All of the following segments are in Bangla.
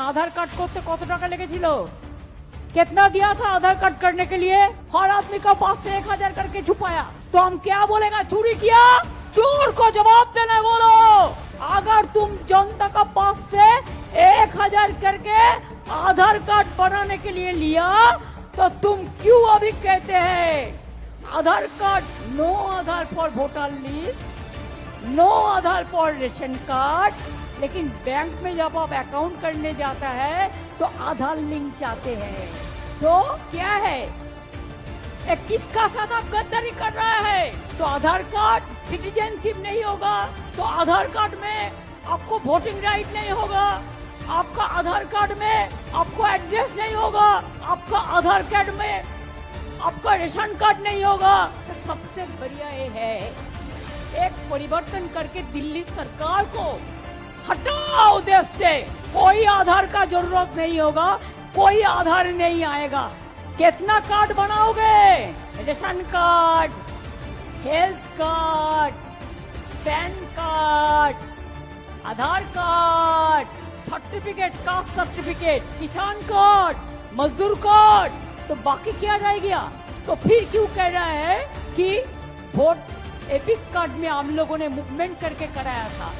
आधार कार्ड করতে কত টাকা লেগেছিল कितना दिया था आधार कार्ड करने के लिए हर आदमी का पास से एक हजार करके छुपाया तो हम क्या बोलेगा चोरी किया चोर को जवाब देना बोलो अगर तुम जनता का पास से एक हजार करके आधार कार्ड बनाने के लिए लिया तो तुम क्यों अभी कहते हैं Aadhaar card no Aadhaar for voter list no Aadhaar for ration card, लेकिन बैंक में जब आप अकाउंट करने जाता है तो आधार लिंक चाहते हैं। तो क्या है? किसका साथ आप गद्दारी कर रहा है? तो आधार कार्ड सिटीजनशिप नहीं होगा तो आधार कार्ड में आपको वोटिंग राइट नहीं होगा, आपका आधार कार्ड में आपको एड्रेस नहीं होगा, आपका आधार कार्ड में आपका रेशन कार्ड नहीं होगा। तो सबसे बढ़िया ये है एक परिवर्तन करके दिल्ली सरकार को हटाओ देश से। कोई आधार का ज़रूरत नहीं होगा, कोई आधार नहीं आएगा। कितना कार्ड बनाओगे? Ration card, health card, PAN card, Aadhaar card, certificate, caste certificate, किसान कार्ड, मजदूर कार्ड तो बाकी क्या रह गया? तो फिर क्यों कह रहा है कि वोट एपिक कार्ड में हम लोगों ने मूवमेंट करके कराया था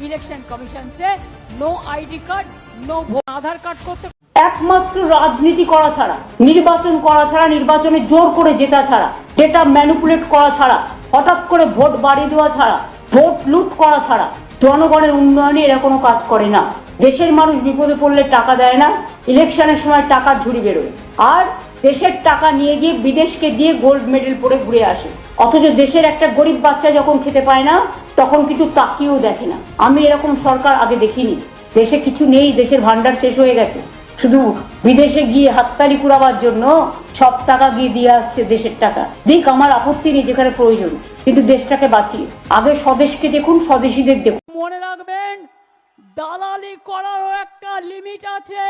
इलेक्शन कमीशन से no ID card no vote আধার কার্ড করতে একমাত্র রাজনীতি করা ছাড়া নির্বাচন করা ছাড়া নির্বাচনে জোর করে জেতা ছাড়া ডেটা ম্যানিপুলেট করা ছাড়া হঠাৎ করে ভোট বাড়িয়ে দেওয়া ছাড়া ভোট লুট করা ছাড়া জনগণের উন্নয়নে এরা কোনো কাজ করে না দেশের মানুষ বিপদে পড়লে টাকা দেয় না ইলেকশনের সময় টাকার ঝুড়ি বেরোয় আর দেশের টাকা নিয়ে গিয়ে বিদেশকে দিয়ে গোল্ড মেডেল পরে ঘুরে আসে। অথচ দেশের একটা গরিব বাচ্চা যখন খেতে পায় না, তখন কিন্তু তাকিয়েও দেখে না। আমি এরকম সরকার আগে দেখিনি। দেশে কিছু নেই, দেশের ভান্ডার শেষ হয়ে গেছে। শুধু বিদেশে গিয়ে হাততালি কুড়াবার জন্য সব টাকা গিয়ে দিয়ে আসছে দেশের টাকা। দিক আমার আপত্তি নেই যেখানে প্রয়োজন, কিন্তু দেশটাকে বাঁচিয়ে। আগে স্বদেশকে দেখুন, স্বদেশীদের দেখুন। মনে রাখবেন, দালালি করারও একটা লিমিট আছে।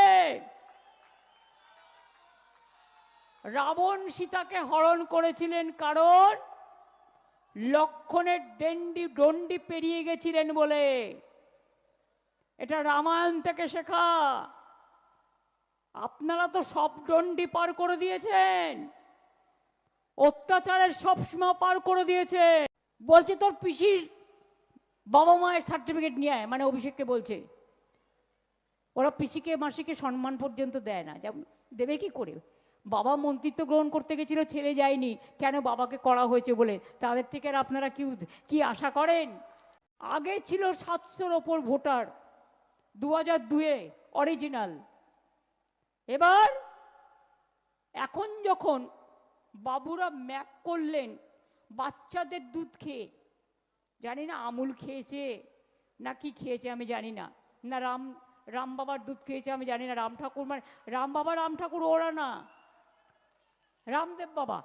রাবণ সীতাকে হরণ করেছিলেন কারণ লক্ষণের ডেন্ডি ডন্ডি পেরিয়ে গেছিলেন বলে। এটা রামায়ণ থেকে শেখা। আপনারা তো সব ডন্ডি পার করে দিয়েছেন। অত্যাচারের সব সীমা পার করে দিয়েছে বলছে তোর পিসির বাবা মায়ের সার্টিফিকেট নিয়ে আয় মানে অভিষেককে বলছে। ওরা পিসিকে, মাসিকে সম্মান পর্যন্ত দেয় না। যেমন দেবে কি করে? বাবা মন্ত্রিত্ব গ্রহণ করতে গেছিল ছেলে যায়নি। কেন বাবাকে করা হয়েছে বলে? তাদের থেকে আপনারা কি কি আশা করেন? আগে ছিল সাতশোর ওপর ভোটার দু হাজার দুয়ে অরিজিনাল। এবার, এখন যখন বাবুরা ম্যাক করলেন, বাচ্চাদের দুধ খেয়ে, জানি না আমুল খেয়েছে না কি খেয়েছে আমি জানি না। না রাম রাম বাবার দুধ খেয়েছে আমি জানি না, রাম ঠাকুর মানে রাম বাবা, রাম ঠাকুর ওরা না। রামদেব বাবা।